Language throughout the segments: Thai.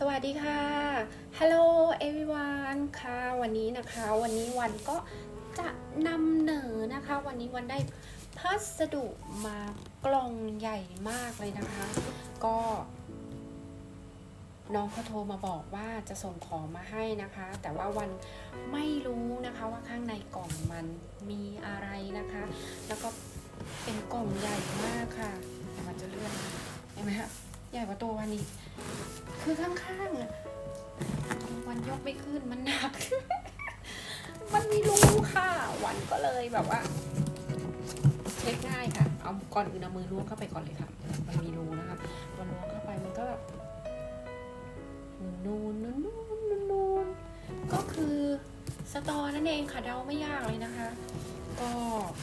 สวัสดีค่ะ Hello everyone ค่ะ วันนี้นะคะ วันนี้วันก็จะนำเหนอนะคะ วันนี้วันได้พัสดุมากล่องใหญ่มากเลยนะคะ ก็ น้องเขาโทรมาบอกว่าจะส่งของมาให้นะคะ แต่ว่าวันไม่รู้นะคะว่าข้างในกล่องมันมีอะไรนะคะ แล้วก็เป็นกล่องใหญ่มากค่ะแต่มันจะเลื่อนเห็นไหมคะใหญ่กว่าตัววันอีก คือข้างๆอะวันยกไม่ขึ้นมันหนัก มันมีรูค่ะ วันก็เลยแบบว่า เช็คง่ายค่ะ เอาก่อนอื่นเอามือล้วงเข้าไปก่อนเลยค่ะ มันมีรูนะคะวันล้วงเข้าไปมันก็แบบนูนนูนนูนนูนนูนก็คือสตอนั่นเองค่ะเดาไม่ยากเลยนะคะ ก็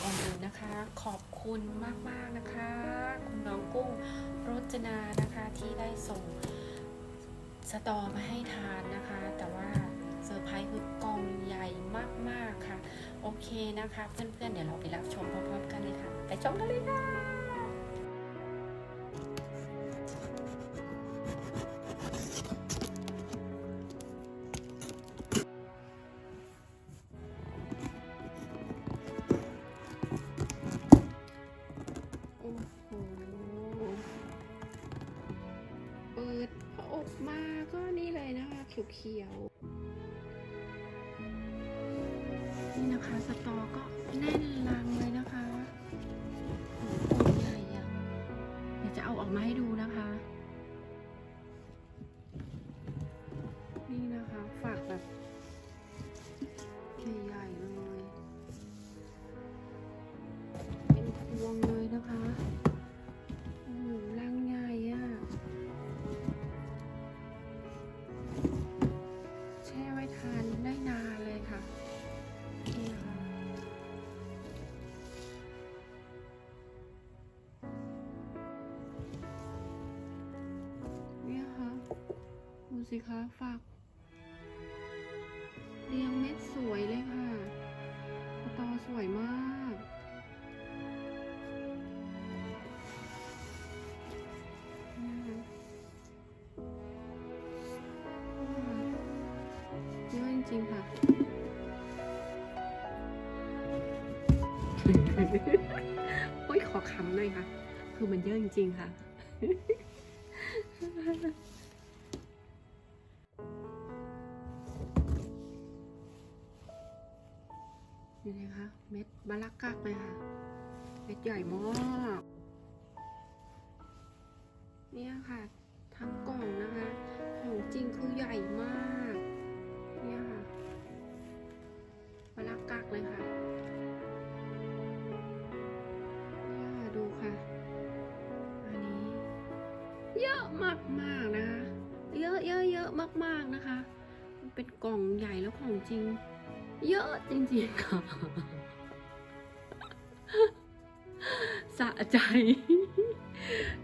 ก่อนอื่นนะคะ ขอบคุณมากๆนะคะ คุณน้องกุ้งรจนานะคะที่ได้ส่ง สตอมาให้ทานนะคะ แต่ว่าเซอร์ไพรส์คือกล่องใหญ่มากๆค่ะ โอเคนะคะ เพื่อนๆเดี๋ยวเราไปรับชมพร้อมๆกันเลยค่ะ ไปชมกันเลยค่ะ เขียวๆนี่นะคะส สิคะฝากเรียงเม็ดสวยเลยค่ะสตอสวยมาก เยอะจริงๆค่ะโอ้ยขอคำหน่อยค่ะ คือมันเยอะจริงๆค่ะ นี่นะคะ เม็ดมะละกักเลยค่ะ เม็ดใหญ่มากเนี่ยค่ะ ทั้งกล่องนะคะ ของจริงคือใหญ่มากเนี่ยค่ะมะละกักเลยค่ะเนี่ยค่ะดูค่ะ อันนี้ เยอะมากมากนะคะ เยอะเยอะเยอะมากๆนะคะ เป็นกล่องใหญ่แล้วของจริง เยอะจริงๆค่ะสะใจ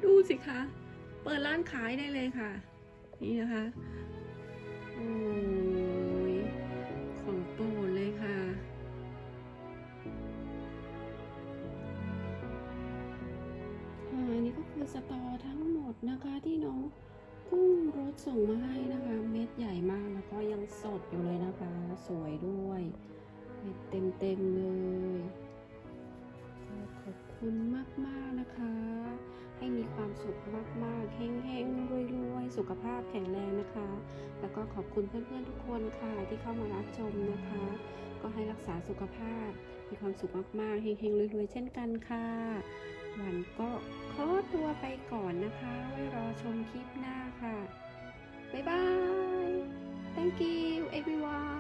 ดูสิคะ เปิดร้านขายได้เลยค่ะ นี่นะคะโอ้ยของโปรดเลยค่ะค่ะอันนี้ก็คือสตอทั้งหมดนะคะที่น้อง กุ้งรถส่งมาให้นะคะ เม็ดใหญ่มากแล้วก็ยังสดอยู่เลยนะคะ สวยด้วยเม็ดเต็มๆเลยขอบคุณมากๆนะคะ ให้มีความสุขมากๆเฮงๆรวยๆ สุขภาพแข็งแรงนะคะ แล้วก็ขอบคุณเพื่อนๆทุกคนค่ะที่เข้ามารับชมนะคะ ก็ให้รักษาสุขภาพมีความสุขมากๆเฮงๆรวยๆเช่นกันค่ะ วันก็ขอตัวไปก่อนนะคะ ไว้รอชมคลิปหน้าค่ะ บ๊ายบาย thank you everyone